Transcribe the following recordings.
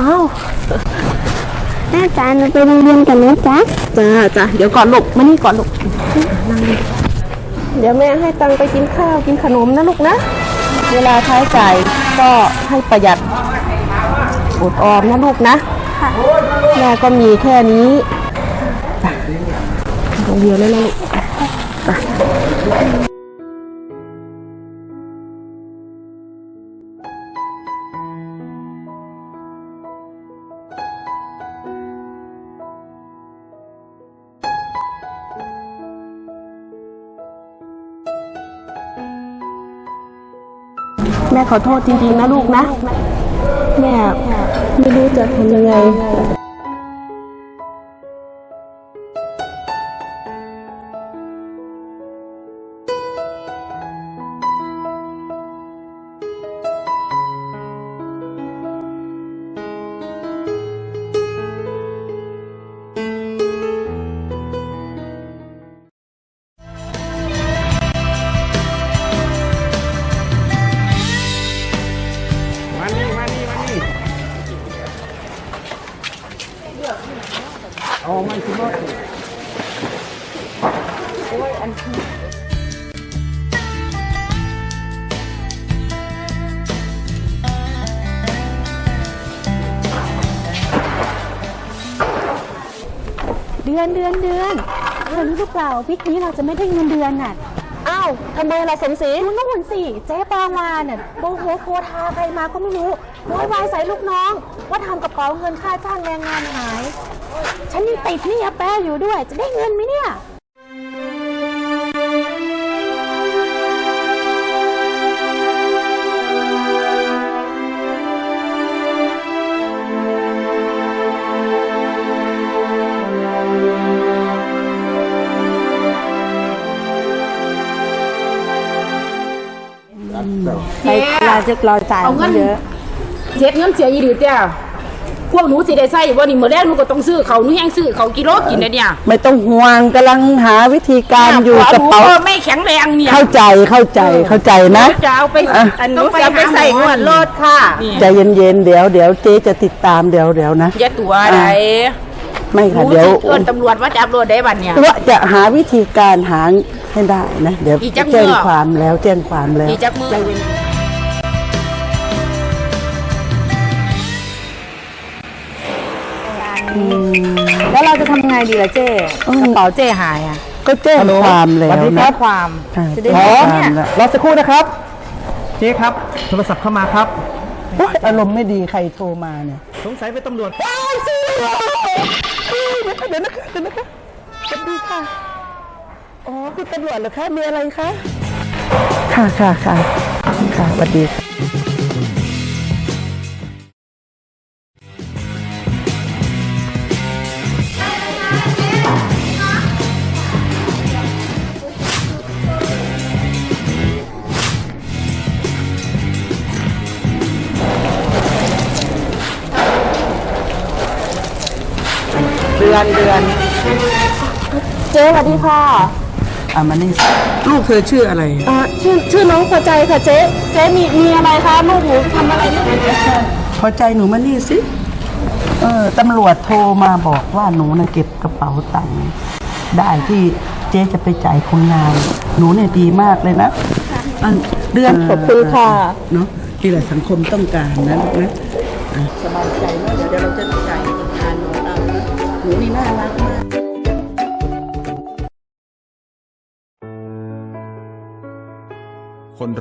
อ้าวแม่จ๋าหนูไปโรงเรียนกันนะจ๊ะจ้าจ้าเดี๋ยวก่อนลูกมานี่ก่อนลูกนั่งนี่เดี๋ยวแม่ให้ตังค์ไปกินข้าวกินขนมนะลูกนะ เวลาใช้จ่ายก็ให้ประหยัดอดออมนะลูกนะแม่ก็มีแค่นี้จ้ะโรงเรียนแล้วนะลูก ม่ขอโทษจริงๆนะลูกนะ แม่ไม่รู้จะทำยังไง เดือนเดือนเดือนเธอรู้หรือเปล่าวิกนี้เราจะไม่ได้เงินเดือนน่ะอ้าวทำไมล่ะสมศรีดูนู่นสิเจ๊ปางวานน่ะโมโหโกธาใครมาก็ไม่รู้โวยวายใส่ลูกน้อง ว่าทำกระเป๋าเงินค่าจ้างแรงงานหาย ฉันยังติดหนี้อาแป้อยู่ด้วย จะได้เงินไหมเนี่ย ไปเราจะเราจ่ายเอาเงินเยอะเจ็ดเงินเสียอีดีเจ้าพวกหนูสิได้ใส่บ่นี่มื้อแรกหนูก็ต้องซื้อเขาวหนูยังซื้อเขาวกิโลกินได้เนี่ยไม่ต้องห่วงกำลังหาวิธีการอยู่พกระหนูเป๋าก็ไม่แข็งแรงเนี่ยเข้าใจเข้าใจเข้าใจนะจะเอาไปอะอันหนูจะไปใส่งวดรถค่ะนี่ใจเย็นๆเดี๋ยวเดี๋ยวเจ๊จะติดตามเดี๋ยวเดี๋ยวนะอย่าตัวอะไรไม่หค่ะนูเดี๋ยวสิเอิ้นตำรวจว่าจับรถได้บัดเนี่ยว่าจะหาวิธีการหา ให้ได้นะ เดี๋ยวอีกจักแจ้งเมื่อความแล้วแจ้งความแล้วมีจักมือ แล้วเราจะทำไงดีล่ะเจ๊กระเป๋าเจ๊หายอะก็แจ้งความแล้วแจ้นะงความ ค่ะ จะได้แจ้งรู้ควาเนี่มยแล้วรอสักครู่นะครับ เจ๊ครับ โทรศัพท์เข้ามาครับ โอ๊ยอารมณ์ไม่ดีใครโทรมาเนี่ยสงสัยเป็นตำรวจว้ายสิเดี๋ยวนะคะเดี๋ยวนะคะสวัสดีค่ะ อ๋อคุณตำรวจเหรอคะมีอะไรคะค่ะค่ะค่ะค่ะสวัสดีค่ะเดือนเดือนเจ๊สวัสดีค่ะ อะมานี่สิลูกเธอชื่ออะไร อ่าชื่อชื่อน้องพอใจค่ะเจ๊เจ๊มีมีอะไรคะลูกหนูทำอะไรไม่ได้พอใจหนูมานี่สิ เออตำรวจโทรมาบอกว่าหนูนะเก็บกระเป๋าตังค์ได้ที่เจ๊จะไปจ่ายคนงาน หนูเนี่ยดีมากเลยนะอันเดือนขอบคุณค่ะ เนาะที่แหละสังคมต้องการนะลูกนะอะสบายใจนะเดี๋ยวเดี๋ยวเราจะ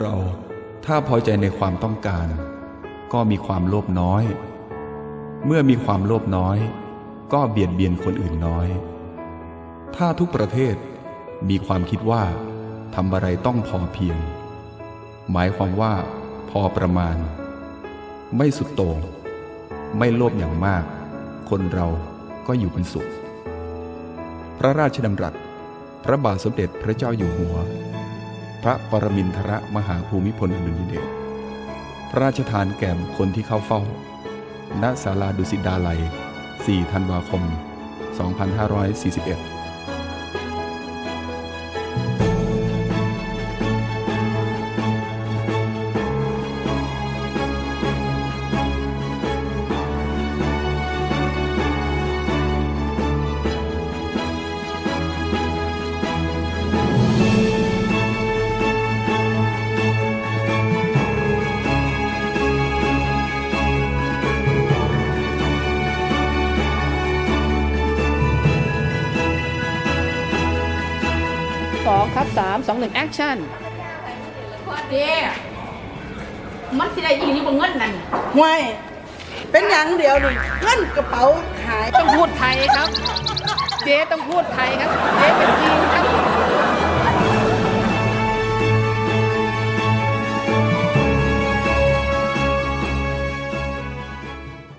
เราถ้าพอใจในความต้องการ ก็มีความโลภน้อย เมื่อมีความโลภน้อย ก็เบียดเบียนคนอื่นน้อย ถ้าทุกประเทศมีความคิดว่าทำอะไรต้องพอเพียง หมายความว่า พอประมาณ ไม่สุดโต่งไม่โลภอย่างมาก คนเราก็อยู่เป็นสุข พระราชดำรัส พระบาทสมเด็จพระเจ้าอยู่หัว ระปรมินทรมหาภูมิพลอดุลยเดชพระราชทานแก่คนที่เข้าเฝ้า ณ ศาลาดุสิตดาลัย 4 ธันวาคม 2541 หนึ่งแอคชั่นเจ๊มันสิได้อีหลีบ่เงินนั่นห่วยเป็นอย่างเดียวดิเงินกระเป๋าหาย ต้องพูดไทยครับ เจ๊ต้องพูดไทยครับ เจ๊เป็นจีน